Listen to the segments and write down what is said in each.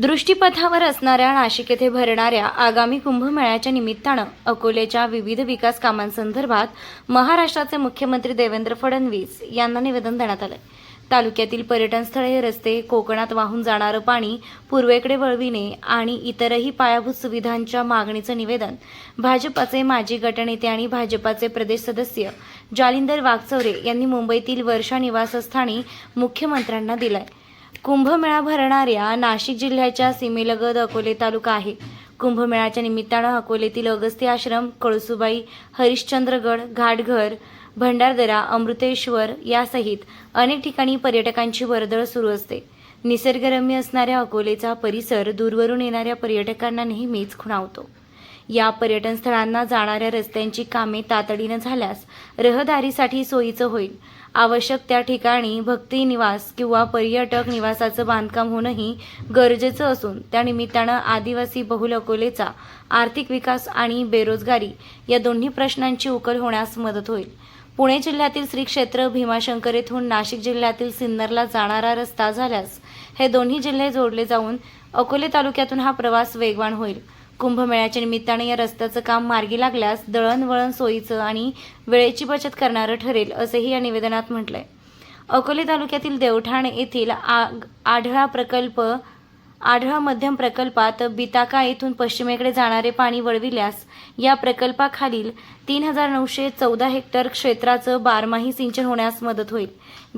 दृष्टीपथावर असणाऱ्या नाशिक येथे भरणाऱ्या आगामी कुंभमेळ्याच्या निमित्तानं अकोलेच्या विविध विकास कामांसंदर्भात महाराष्ट्राचे मुख्यमंत्री देवेंद्र फडणवीस यांना निवेदन देण्यात आलंय. तालुक्यातील पर्यटनस्थळे रस्ते कोकणात वाहून जाणारं पाणी पूर्वेकडे वळविणे आणि इतरही पायाभूत सुविधांच्या मागणीचं निवेदन भाजपाचे माजी गटनेते आणि भाजपाचे प्रदेश सदस्य जालिंदर वागचौरे यांनी मुंबईतील वर्षा निवासस्थानी मुख्यमंत्र्यांना दिलंय. कुंभमेळा भरणाऱ्या नाशिक जिल्ह्याच्या सीमेलगत अकोले तालुका आहे. कुंभमेळ्याच्या निमित्तानं अकोलेतील अगस्ती आश्रम कळसुबाई हरिश्चंद्रगड घाटघर भंडारदरा अमृतेश्वर यासहित अनेक ठिकाणी पर्यटकांची वर्दळ सुरू असते. निसर्गरम्य असणाऱ्या अकोलेचा परिसर दूरवरून येणाऱ्या पर्यटकांना नेहमीच खुणावतो. या पर्यटन स्थळांना जाणाऱ्या रस्त्यांची कामे तातडीनं झाल्यास रहदारीसाठी सोयीचं होईल. आवश्यक त्या ठिकाणी भक्ती निवास किंवा पर्यटक निवासाचं बांधकाम होणंही गरजेचं असून त्या निमित्तानं आदिवासी बहुल अकोलेचा आर्थिक विकास आणि बेरोजगारी या दोन्ही प्रश्नांची उकल होण्यास मदत होईल. पुणे जिल्ह्यातील श्री क्षेत्र भीमाशंकर येथून नाशिक जिल्ह्यातील सिन्नरला जाणारा रस्ता झाल्यास हे दोन्ही जिल्हे जोडले जाऊन अकोले तालुक्यातून हा प्रवास वेगवान होईल. कुंभमेळ्याच्या निमित्ताने या रस्त्याचं काम मार्गी लागल्यास दळणवळण सोयीचं आणि वेळेची बचत करणारं ठरेल असंही या निवेदनात म्हटलंय. अकोले तालुक्यातील देवठाण येथील आग आढळा प्रकल्प आढळा मध्यम प्रकल्पात बिताका येथून पश्चिमेकडे जाणारे पाणी वळविल्यास या प्रकल्पाखालील तीन हजार नऊशे चौदा हेक्टर क्षेत्राचं बारमाही सिंचन होण्यास मदत होईल.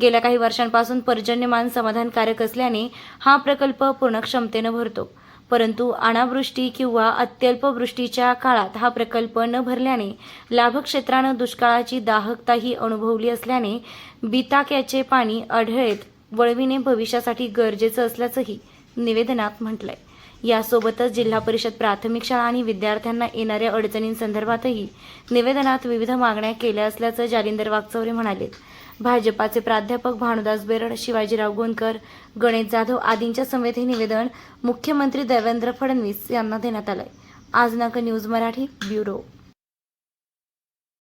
गेल्या काही वर्षांपासून पर्जन्यमान समाधानकारक असल्याने हा प्रकल्प पूर्ण क्षमतेनं भरतो. परंतु अनावृष्टी किंवा अत्यल्प वृष्टीच्या काळात हा प्रकल्प न भरल्याने लाभक्षेत्रानं दुष्काळाची दाहकताही अनुभवली असल्याने बिताक्याचे पाणी आढळेत. वळविणे भविष्यासाठी गरजेचं असल्याचंही निवेदनात म्हटलंय. यासोबतच जिल्हा परिषद प्राथमिक शाळा आणि विद्यार्थ्यांना येणाऱ्या अडचणींसंदर्भातही निवेदनात विविध मागण्या केल्या असल्याचं जालिंदर वागचौरे म्हणाले. भाजपाचे प्राध्यापक भानुदास बेरड शिवाजीराव गोंदकर गणेश जाधव आदींच्या समेत हे निवेदन मुख्यमंत्री देवेंद्र फडणवीस यांना देण्यात आलंय. आज नाका न्यूज मराठी ब्युरो.